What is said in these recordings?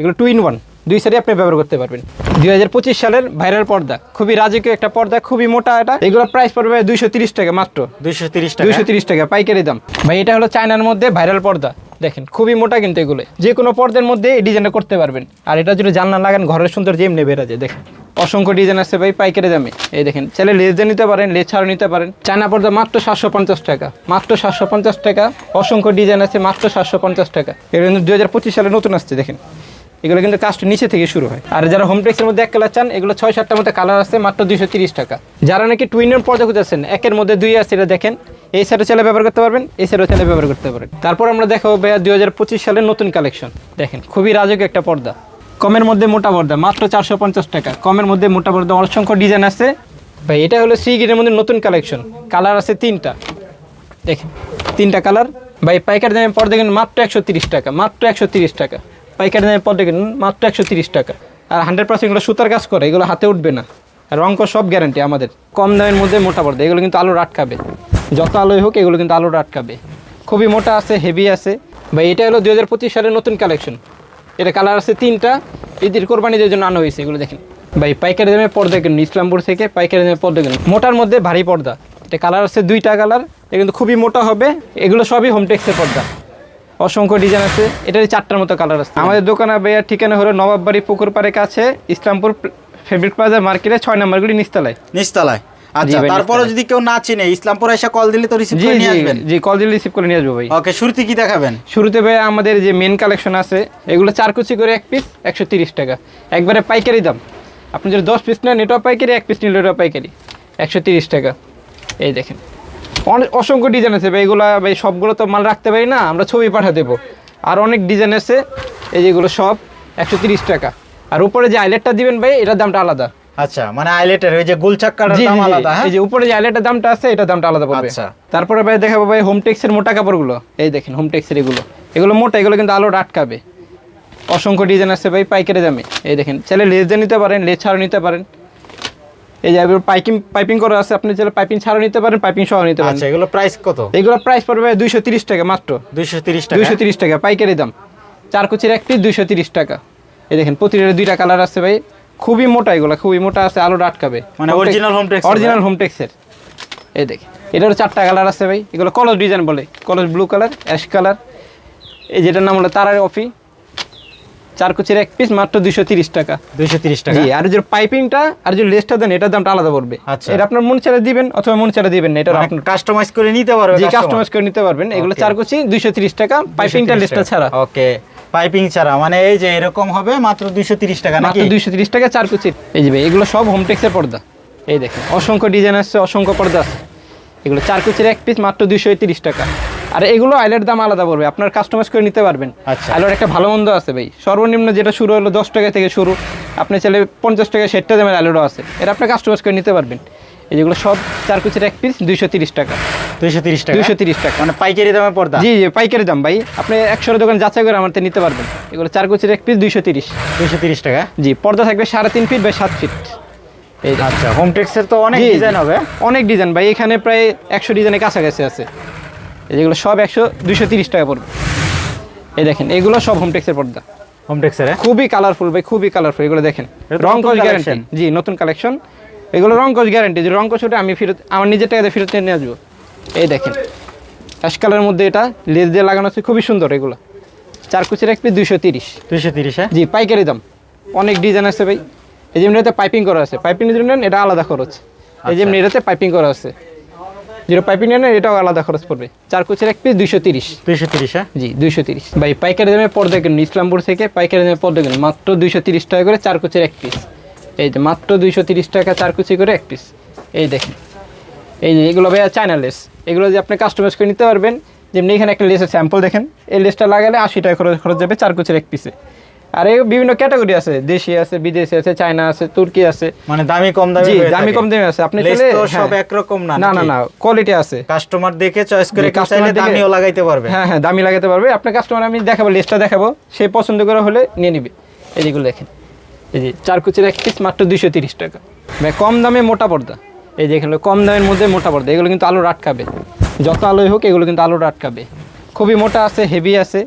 এগুলো two in one দুই সাইডে আপনি ব্যবহার করতে পারবেন। দুই হাজার পঁচিশ সালের ভাইরাল পর্দা খুবই রাজকীয় একটা পর্দা খুবই মোটা এটা। এগুলো প্রাইস পড়বে দুইশো তিরিশ টাকা মাত্র। দুইশো তিরিশ টাকা। দুইশো তিরিশ টাকা পাইকারি দাম। ভাই এটা হলো চায়নার মধ্যে ভাইরাল পর্দা। দেখেন খুবই মোটা কিন্তু এগুলো। যে কোনো পর্দার মধ্যে এই ডিজাইনটা করতে পারবেন। আর এটা যদি জানলা লাগান ঘরের সুন্দর যেমনি বেরা যায় দেখেন। অসংখ্য ডিজাইন আছে ভাই পাইকারি দামে। এই দেখেন চাইলে লেজ দিয়ে নিতে পারেন লেজ ছাড়া নিতে পারেন। চায়না পর্দা মাত্র সাতশো পঞ্চাশ টাকা মাত্র সাতশো পঞ্চাশ টাকা। অসংখ্য ডিজাইন আছে মাত্র সাতশো পঞ্চাশ টাকা। কিন্তু দু হাজার পঁচিশ সালে নতুন আসছে দেখেন। এগুলো কিন্তু কাস্ট নিচে থেকে শুরু হয়। আর যারা হোম টেক্সের মধ্যে এক কালার চান, এগুলো ছয়, সাতটার মধ্যে কালার আছে মাত্র দুইশো টাকা। যারা নাকি টুইনের পর্দা খুঁজেছেন একের মধ্যে দুই আছে, এটা দেখেন। এই সাইডে চাইলে ব্যবহার করতে পারবেন, এই সাইডে চাইলে ব্যবহার করতে পারেন তারপর আমরা দেখাবো ভাইয়া দুই হাজার পঁচিশ সালের নতুন কালেকশন দেখেন, খুবই রাজকীয় একটা পর্দা। কমের মধ্যে মোটা পর্দা, মাত্র চারশো পঞ্চাশ টাকা। কমের মধ্যে মোটা পর্দা, অসংখ্য ডিজাইন আছে। ভাই, এটা হলো সি গিরের মধ্যে নতুন কালেকশন কালার আছে তিনটা। দেখেন, তিনটা কালার ভাই, পাইকারি দামে পর্দা কিনুন মাত্র একশো টাকা, মাত্র একশো টাকা। পাইকারি দামে পর্দা কিনুন, মাত্র একশো তিরিশ টাকা। আর হান্ড্রেড পার্সেন্ট এগুলো সুতার কাজ করে, এগুলো হাতে উঠবে না। আর রঙ্ক সব গ্যারান্টি আমাদের। কম দামের মধ্যে মোটা পর্দা, এগুলো কিন্তু আলোর আটকাবে যত আলোই হোক, এগুলো কিন্তু আলোর আটকাবে খুবই মোটা আছে হেভি আছে। ভাই, এটা হলো দু হাজার পঁচিশ সালের নতুন কালেকশন এটা কালার আছে তিনটা। ঈদের কোরবানিদের জন্য আনা হয়েছে, এগুলো দেখেন। ভাই, পাইকারি দামে পর্দা কিনুন, ইসলামপুর থেকে পাইকারি দামে পর্দা কিনুন। মোটার মধ্যে ভারী পর্দা। এটা কালার আছে দুইটা কালার এটা কিন্তু খুবই মোটা হবে। এগুলো সবই হোমটেক্সের পর্দা। অসংখ্য ডিজাইন আছে। এটার চারটার মতো কালার আছে। আমাদের দোকানে ভাইয়ার ঠিকানা হলো নবাববাড়ি পুকুর পাড়ের কাছে ইসলামপুর ফেব্রিক প্লাজা মার্কেটে ছয় নম্বরগুলি নিস্তালায় নিচতলায়। আচ্ছা তারপরে যদি কেউ না চিনে ইসলামপুর এসে কল দিলে তো রিসিভ করে নিয়ে আসবেন। জি কল দিলে রিসিভ করে নিয়ে আসব ভাই। ওকে শুরুতে কি দেখাবেন? শুরুতে ভাই আমাদের যে মেন কালেকশন আছে এগুলো চার কুচি করে এক পিস একশো তিরিশ টাকা। একবারে পাইকারি দাম। আপনি যদি দশ পিস নেন এটাও পাইকারি এক পিস নিলে এটাও পাইকারি। একশো তিরিশ টাকা। এই দেখেন। অনেক অসংখ্য ডিজাইন আছে ভাই এগুলো ভাই সবগুলো তো মাল রাখতে পারি না আমরা ছবি পাঠা দেবো। আর অনেক ডিজাইন আছে এই যেগুলো সব একশো তিরিশ টাকা। আর উপরে যে আইলেটটা দিবেন ভাই এটার দামটা আলাদা। আচ্ছা মানে আইলেটের ওই যে গোলচাক্কাটার জি, দাম। আলাদা হ্যাঁ? এই যে উপরে যে আইলেটের দামটা আছে এটার দামটা আলাদা পড়বে। আচ্ছা। তারপরে ভাই দেখাবো ভাই হোম টেক্সের মোটা কাপড়গুলো। এই দেখেন হোম টেক্সের এগুলো। এগুলো মোটা এগুলো কিন্তু আলোর আটকাবে। অসংখ্য ডিজাইন আছে ভাই পাইকারি দামে। এই দেখেন চাইলে লেজ দিয়ে নিতে পারেন লেজ ছাড়াও নিতে পারেন। এই যে পাইপিং পাইপিং করা আছে আপনি চাইলে পাইপিং ছাড়াও নিতে পারেন পাইপিং সহ নিতে পারেন। আচ্ছা এগুলো প্রাইস কত? এগুলো প্রাইস পড়বে দুইশো তিরিশ টাকা মাত্র। দুইশো তিরিশ টাকা? দুইশো তিরিশ টাকা পাইকারি দাম। চার কুচির এক পিস দুইশো তিরিশ টাকা। এই দেখেন প্রতিটা দুইটা কালার আছে ভাই। খুবই মোটা এগুলো খুবই মোটা আছে আলোর আটকাবে মানে home text এর, অরিজিনাল হোম টেক্সের এই দেখেন এটারও চারটা কালার আছে ভাই। এগুলো কলর ডিজাইন বলে colour blue colour ash colour এই যেটার নাম হলো তারার অফি। চার কুচির এক পিস মাত্র দুইশো তিরিশ টাকা। দুইশো তিরিশ টাকা? আর যে পাইপিংটা আর যে লেসটা দেন এটার দামটা আলাদা পড়বে। আচ্ছা। এটা আপনার মন চালে দিবেন অথবা মন চালে দিবেন না এটা আপনার কাস্টমাইজ করে নিতে পারবে যে কাস্টমাইজ করে নিতে পারবেন। এগুলো দুইশো তিরিশ টাকা। পাইপিংটা লেসটা ছাড়া। ওকে পাইপিং ছাড়া। মানে এই যে এরকম হবে মাত্র দুইশো তিরিশ টাকা নাকি? মাত্র দুইশো তিরিশ টাকা চার কুচির এই যে এগুলো সব হোম টেক্সের পর্দা। এই দেখেন অসংখ্য ডিজাইন আছে অসংখ্য পর্দা আছে। এগুলো চার কুচির এক পিস মাত্র দুইশো তিরিশ টাকা। আর এগুলো আইলের দাম আলাদা পড়বে। আপনার কাস্টমাইজ করে নিতে পারবেন। আচ্ছা। আইলের একটা ভালো মন্দ আছে ভাই। সর্বনিম্ন যেটা শুরু হলো দশ টাকা থেকে শুরু আপনি চাইলে পঞ্চাশ টাকা ষাটটা দামের আইলেরও আছে। এটা আপনি কাস্টমাইজ করে নিতে পারবেন। এই যেগুলো সব চার কুচির এক পিস দুইশো তিরিশ টাকা। দুইশো তিরিশ টাকা? দুইশো তিরিশ টাকা। মানে পাইকারি দামে পর্দা? জি জি পাইকারি দাম ভাই। আপনি একশো দোকান যাচাই করে আমার নিতে পারবেন। এগুলো চার কুচির এক পিস দুইশো তিরিশ। দুইশো তিরিশ টাকা? জি পর্দা থাকবে সাড়ে তিন ফিট বা সাত ফিট এই আচ্ছা হোম টেক্সের তো অনেক। ডিজাইন হবে। অনেক ডিজাইন ভাই। এখানে প্রায় একশো ডিজাইনের কাছাকাছি আছে। যেগুলো সব একশো দুইশো তিরিশ টাকা পড়বে। এই দেখেন এগুলো সব হোম টেক্সের পর্দা। হোম টেক্সের খুবই কালারফুল ভাই খুবই কালারফুল এগুলো দেখেন। এটা রং কোচ গ্যারান্টি জি নতুন কালেকশন এগুলো রং কোচ গ্যারান্টি যে রং কোচ ওটা আমি ফেরত আমার নিজের টাকাতে ফেরত নিয়ে আসব। এই দেখেন অ্যাশ কালারের মধ্যে এটা লেজ দিয়ে লাগানো আছে খুবই সুন্দর এগুলো। চার কুচির এক পিস দুইশো তিরিশ। দুইশো তিরিশ হ্যাঁ? জি পাইকারি দাম। অনেক ডিজাইন আছে ভাই। এই যেমন এটাতে পাইপিং করা আছে। পাইপিং নেন এটা আলাদা খরচ। এই যেমনি এটাতে পাইপিং করা আছে। যেটা পাইপিং নেন এটাও আলাদা খরচ পড়বে। চার কুচির এক পিস দুইশো তিরিশ। দুইশো তিরিশ হ্যাঁ? জি দুইশো তিরিশ। ভাই পাইকারি দামে পর্দা কিনুন ইসলামপুর থেকে পাইকারি দামে পর্দা কিনুন মাত্র দুইশো তিরিশ টাকা করে চার কুচির এক পিস এই যে মাত্র দুইশো তিরিশ টাকা চার কুচি করে এক পিস এই দেখেন। এই যে এগুলো ভাইয়া চায়না লেস। এগুলো যে আপনি কাস্টমাইজ করে নিতে পারবেন যেমনি এখানে একটা লেসের স্যাম্পল দেখেন। এই লেসটা লাগালে আশি টাকা খরচ খরচ যাবে চার কুচির এক পিসে আর এই বিভিন্ন ক্যাটাগরি আছে দেশি আছে বিদেশি আছে চায়না আছে তুর্কি আছে। মানে দামি কম দামি জি দামি কম দামি আছে। আপনি তো হ্যাঁ। সব একরকম না না না না কোয়ালিটি আছে। কাস্টমার দেখে চয়েস করে চাইলে দামিও লাগাইতে পারবে। হ্যাঁ হ্যাঁ দামি লাগাতে পারবে। আপনার কাস্টমার আমি দেখাবো লিস্টটা দেখাবো। সে পছন্দ করে হলে নিয়ে নিবে। এই যেগুলো দেখেন। এই যে চার কুচির এক পিস মাত্র দুইশো তিরিশ টাকা। ভাই কম দামে মোটা পর্দা। এই যে এখানে কম দামের মধ্যে মোটা পর্দা। এগুলো কিন্তু আলোর আটকাবে। যত আলোই হোক এগুলো কিন্তু আলোর আটকাবে। খুবই মোটা আছে হেভি আছে।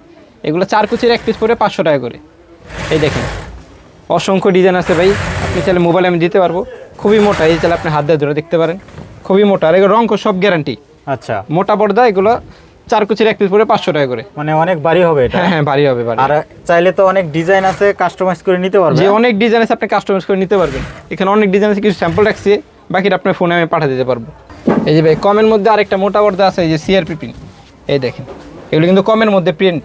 এগুলো চার কুচির এক পিস পরে পাঁচশো টাকা করে। এই দেখেন। অসংখ্য ডিজাইন আছে ভাই। আপনি চাইলে মোবাইলে আমি দিতে পারব। খুবই মোটা এই চাইলে আপনি হাত দিয়ে ধরে দেখতে পারেন। খুবই মোটা আর এগুলো রঙ সব গ্যারান্টি আচ্ছা। মোটা পর্দা এগুলো চার কুচির এক পিস পরে পাঁচশো টাকা করে। মানে অনেক ভারী হবে এটা? হ্যাঁ হ্যাঁ ভারী হবে আর চাইলে তো অনেক ডিজাইন আছে কাস্টমাইজ করে নিতে পারবে? যে অনেক ডিজাইন আছে আপনি কাস্টমাইজ করে নিতে পারবেন। এখানে অনেক ডিজাইন আছে কিছু স্যাম্পল রাখছি। বাকিটা আপনার ফোনে আমি পাঠিয়ে দিতে পারব। এই যে ভাই কমের মধ্যে আরেকটা মোটা পর্দা আছে এই যে সিআরপি প্রিন্ট এই দেখেন এগুলো কিন্তু কমের মধ্যে প্রিন্ট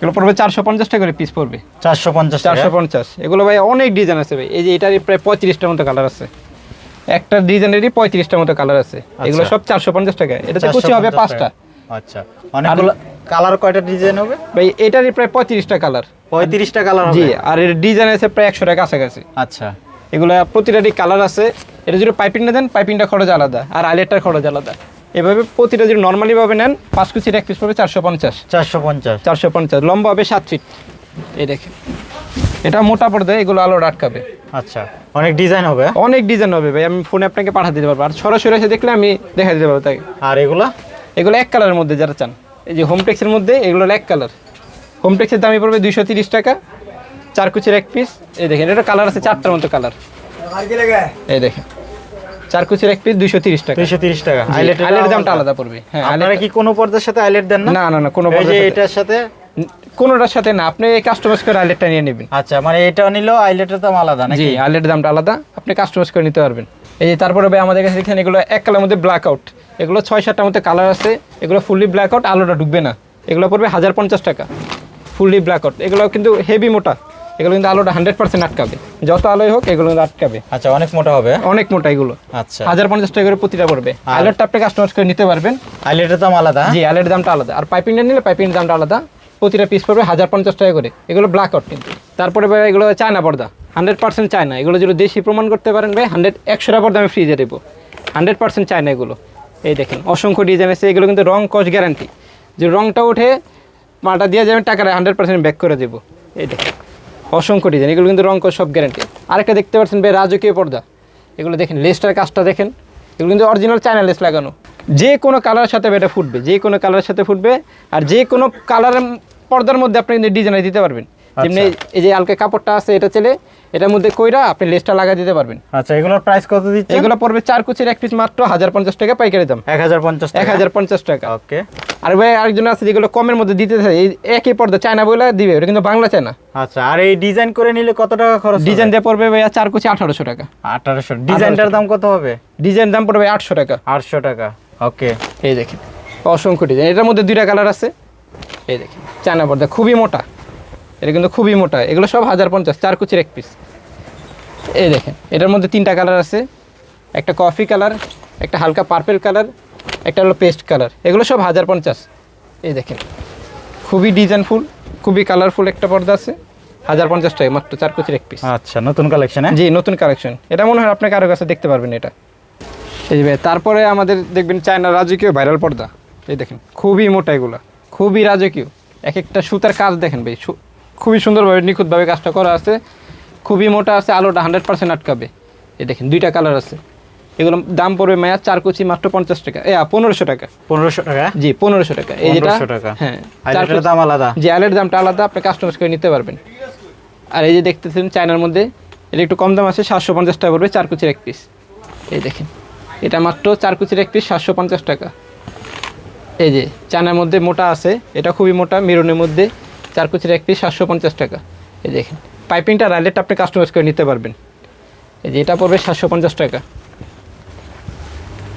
এগুলো পড়বে চারশো পঞ্চাশ টাকা করে পিস পড়বে। চারশো পঞ্চাশ চারশো পঞ্চাশ। এগুলো ভাই অনেক ডিজাইন আছে ভাই। এই যে এটারই প্রায় পঁয়ত্রিশটার মতো কালার আছে। একটা ডিজাইনেরই পঁয়ত্রিশটার মতো কালার আছে। এগুলো সব চারশো পঞ্চাশ টাকা। এটাতে কুচি হবে পাঁচটা। আচ্ছা। অনেকগুলো কালার কয়টা ডিজাইন হবে? ভাই এটারই প্রায় পঁয়ত্রিশটা কালার পঁয়ত্রিশটা কালার জি আর এর ডিজাইন আছে প্রায় একশো টাকা কাছাকাছি। আচ্ছা। এগুলো প্রতিটারই কালার আছে। এটা যদি পাইপিংটা দেন পাইপিংটা খরচ আলাদা। আর আইলেটটার খরচ আলাদা। এভাবে প্রতিটা যদি নর্মালি ভাবে নেন পাঁচ কুচির এক পিস পড়বে চারশো পঞ্চাশ। চারশো পঞ্চাশ। চারশো পঞ্চাশ। লম্বা হবে সাত ফিট এই দেখেন। এটা মোটা পর্দায় এগুলো আলো আটকাবে। আচ্ছা অনেক ডিজাইন হবে অনেক ডিজাইন হবে ভাই আমি ফোনে আপনাকে পাঠা দিতে পারব। আর সরাসরি এসে দেখলে আমি দেখা দিতে পারব তাকে। আর এগুলা? এগুলো এক কালারের মধ্যে যারা চান। এই যে হোমটেক্সের মধ্যে এগুলো হলো এক কালার হোমটেক্সের দামই পড়বে দুইশো তিরিশ টাকা। চার কুচির এক পিস এই দেখেন এটা কালার আছে চারটার মতো কালার এই দেখেন। চার কুচির এক পিস দুইশো তিরিশ টাকা। দুইশো তিরিশ টাকা। আইলেটের দামটা আলাদা পড়বে। হ্যাঁ আপনারা কি কোনো পর্দার সাথে আইলেট দেন না? না না কোনো এটার সাথে কোনোটার সাথে না। আপনি কাস্টমাইজ করে আইলেটটা নিয়ে নেবেন। আচ্ছা মানে এটা নিলেও আইলেটের দাম আলাদা নাকি? জি আইলেটের দামটা আলাদা। আপনি কাস্টমাইজ করে নিতে পারবেন। এই যে তারপরে ভাই আমাদের কাছে এখানে এগুলো এক কালার মধ্যে ব্ল্যাক আউট এগুলো ছয় সাতটার মধ্যে কালার আছে। এগুলো ফুললি ব্ল্যাক আউট আলোটা ঢুকবে না। এগুলো পড়বে হাজার পঞ্চাশ টাকা। ফুললি ব্ল্যাক আউট এগুলো কিন্তু হেভি মোটা। এগুলো কিন্তু আলোটা হান্ড্রেড পার্সেন্ট আটকাবে। যত আলোই হোক এগুলো কিন্তু আটকাবে। আচ্ছা অনেক মোটা হবে? অনেক মোটা এগুলো। আচ্ছা। হাজার পঞ্চাশ টাকা করে প্রতিটা পড়বে। আইলেটটা আপনি কাস্টমাইজ করে নিতে পারবেন। আইলেটের দাম আলাদা? জি আইলেটের দামটা আলাদা। আর পাইপিংটা নিলে পাইপিংয়ের দামটা আলাদা। প্রতিটা পিস পড়বে হাজার পঞ্চাশ টাকা করে। এগুলো ব্ল্যাক আউট কিন্তু। তারপরে ভাই এগুলো চায়না পর্দা। Hundred percent China. এগুলো যদি দেশি প্রমাণ করতে পারেন ভাই হান্ড্রেড একশোটা পর্দা আমি ফ্রিজে দেবো। হান্ড্রেড পার্সেন্ট চায়না এগুলো। এই দেখেন অসংখ্য ডিজাইন আছে। এগুলো কিন্তু রং কস গ্যারান্টি যে রংটা উঠে মাটা দিয়ে যাবেন টাকাটা হান্ড্রেড পার্সেন্ট ব্যাক করে দেবো। এই দেখেন। অসংখ্য ডিজাইন এগুলো কিন্তু রং সব গ্যারান্টি আরেকটা দেখতে পাচ্ছেন ভাই রাজকীয় পর্দা। এগুলো দেখেন লেস্টার কাজটা দেখেন। এগুলো কিন্তু অরিজিনাল চায়না লেস লাগানো। যে কোনো কালারের সাথে এটা ফুটবে যে কোনো কালারের সাথে ফুটবে আর যে কোনো কালারের পর্দার মধ্যে আপনি কিন্তু ডিজাইন দিতে পারবেন। যেমনি এই যে হালকা কাপড়টা আছে এটা চলে এটার মধ্যে কইরা আপনি লেসটা লাগা দিতে পারবেন। আচ্ছা এগুলোর প্রাইস কত দিচ্ছে এগুলো পড়বে চার কুচির এক পিস মাত্র হাজার পঞ্চাশ টাকা পাইকারি দাম। এক হাজার পঞ্চাশ এক হাজার পঞ্চাশ টাকা। ওকে। আর ভাই আরেকজন আছে যেগুলো কমের মধ্যে দিতে থাকে এই একই পর্দা চায়না বলে দিবে এটা কিন্তু বাংলা চায়না। আচ্ছা আর এই ডিজাইন করে নিলে কত টাকা খরচ ডিজাইন দিয়ে পড়বে ভাইয়া চার কুচি আঠারোশো টাকা। আঠারোশো। ডিজাইনটার দাম কত হবে? ডিজাইন দাম পড়বে আটশো টাকা। আটশো টাকা ওকে। এই দেখেন অসংখ্য ডিজাইন এটার মধ্যে দুইটা কালার আছে। এই দেখেন চায়না পর্দা খুবই মোটা। এটা কিন্তু খুবই মোটা। এগুলো সব হাজার পঞ্চাশ চার কুচির এক পিস এই দেখেন এটার মধ্যে তিনটা কালার আছে। একটা কফি কালার একটা হালকা পার্পেল কালার একটা হলো পেস্ট কালার এগুলো সব হাজার পঞ্চাশ। এই দেখেন খুবই ডিজাইনফুল খুবই কালারফুল একটা পর্দা আছে। হাজার পঞ্চাশ টাকা মাত্র চার কুচির এক পিস আচ্ছা নতুন কালেকশন জি নতুন কালেকশন এটা মনে হয় আপনাকে আরও কাছে দেখতে পারবেন এটা। এই যে ভাই, তারপরে আমাদের দেখবেন চায়না রাজকীয় ভাইরাল পর্দা। এই দেখেন খুবই মোটা এগুলো। খুবই রাজকীয়। এক একটা সুতার কাজ দেখেন ভাই সু- খুবই সুন্দরভাবে নিখুঁতভাবে কাজটা করা আছে। খুবই মোটা আছে আলোটা হান্ড্রেড পার্সেন্ট আটকাবে। এই দেখেন দুইটা কালার আছে। এগুলো দাম পড়বে মায়া চার কুচি মাত্র পঞ্চাশ টাকা। এ পনেরোশো টাকা। পনেরোশো টাকা? জি পনেরোশো টাকা। এই যেটা টাকা। হ্যাঁ দাম আলাদা? যে আলের দামটা আলাদা আপনি কাস্টমাইজ করে নিতে পারবেন। আর এই যে দেখতেছেন চায়নার মধ্যে এটা একটু কম দাম আছে সাতশো পঞ্চাশ টাকা পড়বে চার কুচির এক পিস এই দেখেন এটা মাত্র চার কুচির এক পিস সাতশো পঞ্চাশ টাকা। এই যে চায়নার মধ্যে মোটা আছে এটা খুবই মোটা মেরুনের মধ্যে। চার কুচির এক পিস সাতশো পঞ্চাশ টাকা। এই দেখেন। পাইপিংটা রাইলেটটা আপনি কাস্টমাইজ করে নিতে পারবেন। এই যে এটা পড়বে সাতশো পঞ্চাশ টাকা।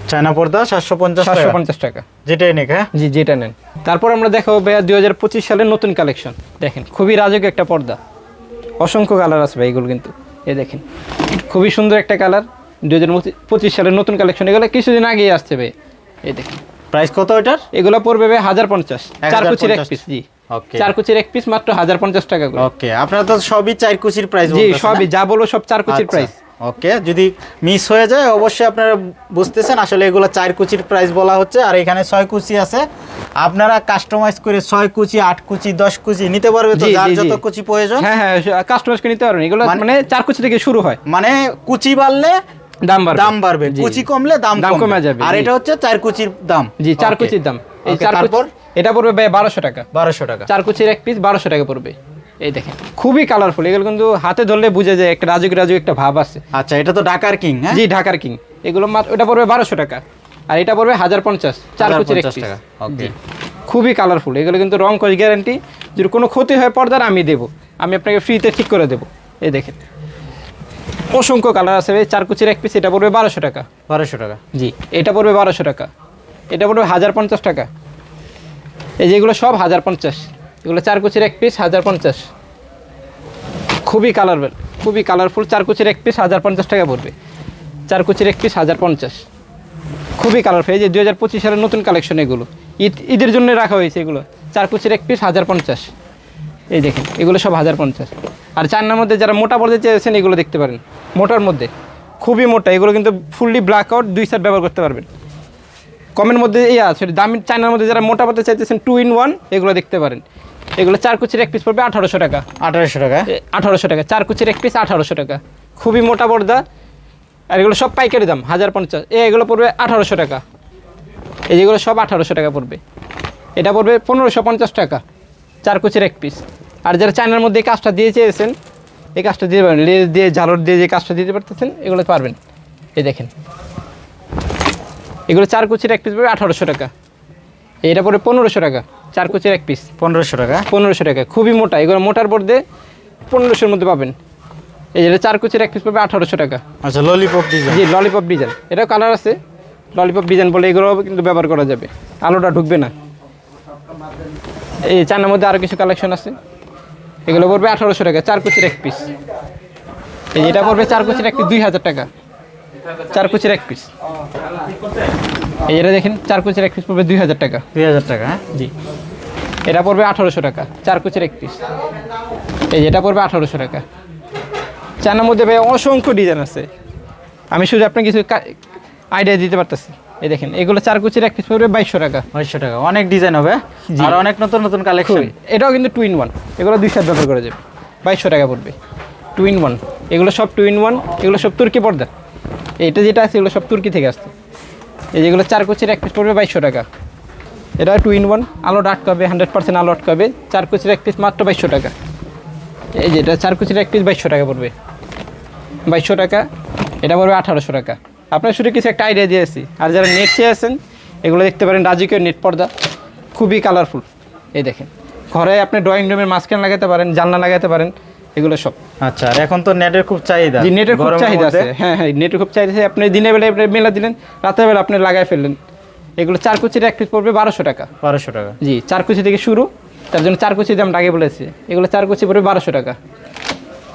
চায়না পর্দা সাতশো পঞ্চাশ সাতশো পঞ্চাশ টাকা। যেটাই নিক হ্যাঁ? জি যেটা নেন। তারপর আমরা দেখাবো ভাইয়া দুই হাজার পঁচিশ সালের নতুন কালেকশন দেখেন খুবই রাজকীয় একটা পর্দা। অসংখ্য কালার আছে ভাই এগুলো কিন্তু। এ দেখেন খুবই সুন্দর একটা কালার দুই হাজার পঁচিশ সালের নতুন কালেকশন এগুলো কিছুদিন আগেই আসছে ভাই। এই দেখেন। প্রাইস কত এটার? এগুলো পড়বে ভাই হাজার পঞ্চাশ। চার কুচির এক পিস জি। চার কুচির এক পিস মাত্র হাজার পঞ্চাশ টাকা করে। ওকে আপনারা তো সবই চার কুচির প্রাইস জি সবই যা বলো সব চার কুচির প্রাইস ওকে যদি মিস হয়ে যায় অবশ্যই আপনারা বুঝতেছেন আসলে এগুলো চার কুচির প্রাইস বলা হচ্ছে আর এখানে ছয় কুচি আছে। আপনারা কাস্টমাইজ করে ছয় কুচি আট কুচি দশ কুচি নিতে পারবে তো যার জি, জি। যত কুচি প্রয়োজন। হ্যাঁ হ্যাঁ কাস্টমাইজ করে নিতে পারবেন। এগুলো মানে- মানে চার কুচি থেকে শুরু হয়। মানে কুচি বাড়লে দাম বাড়বে। দাম বাড়বে। কুচি কমলে দাম দাম কমে যাবে, আর এটা হচ্ছে চার কুচির দাম। জি চার. কুচির দাম। এই চার তারপর? এটা পড়বে ভাই বারোশো টাকা। বারোশো টাকা। চার কুচির এক পিস বারোশো টাকা পড়বে। এই দেখেন খুবই কালারফুল এগুলো কিন্তু হাতে ধরলে বুঝে যায় একটা রাজুক রাজুক একটা ভাব আছে। আচ্ছা এটা তো ঢাকার কিং হ্যাঁ? জি ঢাকার কিং। এগুলো মাত্র ওটা পড়বে বারোশো টাকা। আর এটা পড়বে হাজার পঞ্চাশ চার কুচির এক 1050 piece। টাকা, okay. খুবই কালারফুল এগুলো কিন্তু রং কস গ্যারান্টি যদি কোনো ক্ষতি হয় পর্দার আমি দেবো। আমি আপনাকে ফ্রিতে ঠিক করে দেবো। এই দেখেন অসংখ্য কালার আছে চার কুচির এক পিস এটা পড়বে বারোশো টাকা। বারোশো টাকা। জি এটা পড়বে বারোশো টাকা। এটা পড়বে হাজার পঞ্চাশ টাকা। এই যেগুলো সব হাজার পঞ্চাশ। এগুলো চার কুচির এক পিস হাজার পঞ্চাশ। খুবই কালারফুল খুবই কালারফুল চার কুচির এক পিস হাজার পঞ্চাশ টাকা পড়বে। চার কুচির এক পিস হাজার পঞ্চাশ। খুবই কালারফুল এই যে দুই হাজার পঁচিশ সালের নতুন কালেকশন এগুলো। ঈদ, ঈদের জন্য রাখা হয়েছে এগুলো। চার কুচির এক পিস হাজার পঞ্চাশ। এই দেখেন, এগুলো সব হাজার পঞ্চাশ। আর চান্নার মধ্যে যারা মোটা পর্দা চেয়েছেন এগুলো দেখতে পারেন। মোটার মধ্যে, খুবই মোটা, এগুলো কিন্তু ফুললি ব্ল্যাক আউট দুই সাইড ব্যবহার করতে পারবেন। কমের মধ্যে এই আছে দামি চায়নার মধ্যে যারা মোটা পর্দা চাইতেছেন টু ইন ওয়ান এগুলো দেখতে পারেন। এগুলো চার কুচির এক পিস পড়বে আঠারোশো টাকা। আঠারোশো টাকা? আঠারোশো টাকা চার কুচির এক পিস আঠারোশো টাকা। খুবই মোটা পর্দা। আর এগুলো সব পাইকারি দাম হাজার পঞ্চাশ। এ এগুলো পড়বে আঠারোশো টাকা। এই যেগুলো সব আঠারোশো টাকা পড়বে। এটা পড়বে পনেরোশো পঞ্চাশ টাকা চার কুচির এক পিস আর যারা চায়নার মধ্যে এই কাজটা দিয়ে চেয়েছেন এই কাজটা দিতে পারবেন লেজ দিয়ে ঝালর দিয়ে যে কাজটা দিতে পারতেছেন এগুলো পারবেন। এই দেখেন। এগুলো চার কুচির এক পিস পড়বে আঠারোশো টাকা। এটা পড়বে পনেরোশো টাকা চার কুচির এক পিস পনেরোশো টাকা? পনেরোশো টাকা খুবই মোটা। এগুলো মোটার পর্দে পনেরোশোর মধ্যে পাবেন। এই যেটা চার কুচির এক পিস পড়বে আঠারোশো টাকা। আচ্ছা ললিপপ ডিজাইন জি ললিপপ ডিজাইন এটাও কালার আছে। ললিপপ ডিজাইন বলে এগুলো কিন্তু ব্যবহার করা যাবে। আলোটা ঢুকবে না। এই চানের মধ্যে আরও কিছু কালেকশন আছে। এগুলো পড়বে আঠারোশো টাকা চার কুচির এক পিস এই যেটা পড়বে চার কুচির এক পিস দুই হাজার টাকা। চার কুচির এক পিস। এই যেটা দেখেন চার কুচির এক পিস পড়বে দুই হাজার টাকা। দুই হাজার টাকা হ্যাঁ? জি। এটা পড়বে আঠারোশো টাকা চার কুচির এক পিস। এই যেটা পড়বে আঠারোশো টাকা। চানার মধ্যে ভাই অসংখ্য ডিজাইন আছে। আমি শুধু আপনাকে কিছু আইডিয়া দিতে পারতেছি। এই দেখেন এগুলো চার কুচির এক পিস পড়বে বাইশশো টাকা। বাইশশো টাকা অনেক ডিজাইন হবে জি। আর অনেক নতুন নতুন কালেকশন এটাও কিন্তু টু ইন ওয়ান এগুলো দুই সাইড ব্যবহার করা যাবে। বাইশশো টাকা পড়বে। টু ইন ওয়ান এগুলো সব টু ইন ওয়ান এগুলো সব তুর্কি পর্দা এটা যেটা আছে, এগুলো সব তুর্কি থেকে আসছে। এই যেগুলো চার কুচির এক পিস পড়বে বাইশশো টাকা। এটা টু ইন ওয়ান আলো আটকাবে হান্ড্রেড পার্সেন্ট আলো আটকাবে চার কুচির এক পিস মাত্র বাইশশো টাকা। এই যেটা চার কুচির এক পিস বাইশশো টাকা পড়বে। বাইশশো টাকা, এটা পড়বে আঠারোশো টাকা। আপনার শুধু কিছু একটা আইডিয়া দিয়ে দিয়েছি আর যারা নেট চেয়ে চেয়েছেন এগুলো দেখতে পারেন রাজকীয় নেট পর্দা। খুবই কালারফুল এই দেখেন। ঘরে আপনি ড্রয়িং রুমের মাঝখানে লাগাতে পারেন, জানলা লাগাতে পারেন। এগুলো সব। আচ্ছা আর এখন তো নেটের খুব চাহিদা। জি নেটের খুব চাহিদা আছে। হ্যাঁ হ্যাঁ নেটের খুব চাহিদা আছে। আপনি দিনের বেলায় আপনি মেলা দিলেন রাতের বেলা আপনি লাগাই ফেললেন। এগুলো চার কুচির এক পিস পড়বে বারোশো টাকা। বারোশো টাকা। জি চার কুচি থেকে শুরু তার জন্য চার কুচি দাম আগে বলেছি। এগুলো চার কুচি পড়বে বারোশো টাকা।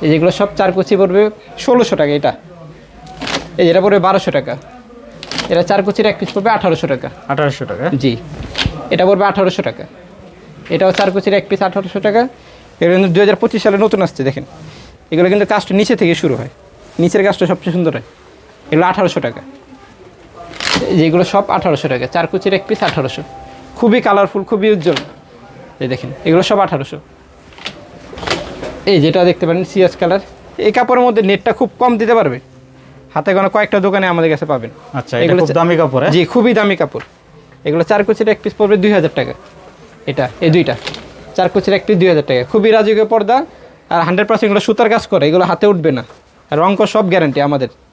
এই যেগুলো সব চার কুচি পড়বে ষোলোশো টাকা এটা। এই যেটা পড়বে বারোশো টাকা। এটা চার কুচির এক পিস পড়বে আঠারোশো টাকা। আঠারোশো টাকা। জি এটা পড়বে আঠারোশো টাকা। এটাও চার কুচির এক পিস আঠারোশো টাকা। এগুলো কিন্তু দু হাজার পঁচিশ সালে নতুন আসছে দেখেন। এগুলো কিন্তু কাজটা নিচে থেকে শুরু হয়। নিচের কাজটা সবচেয়ে সুন্দর হয়। এগুলো আঠারোশো টাকা। যেগুলো সব আঠারোশো টাকা। চার কুচির এক পিস আঠারোশো। খুবই কালারফুল খুবই উজ্জ্বল। এই দেখেন এগুলো সব আঠারোশো। এই যেটা দেখতে পারেন সিএস কালার এই কাপড়ের মধ্যে নেটটা খুব কম দিতে পারবে। হাতে গোনা কয়েকটা দোকানে আমাদের কাছে পাবেন। আচ্ছা এগুলো দামি কাপড় হ্যাঁ? জি খুবই দামি কাপড়। এগুলো চার কুচির এক পিস পড়বে দুই হাজার টাকা। এটা এই দুইটা। চার কুচির একটি দুই হাজার টাকা। খুবই রাজকীয় পর্দা, আর হান্ড্রেড পার্সেন্ট সুতার কাজ করে, এগুলো হাতে উঠবে না। আর রঙ সব গ্যারান্টি আমাদের।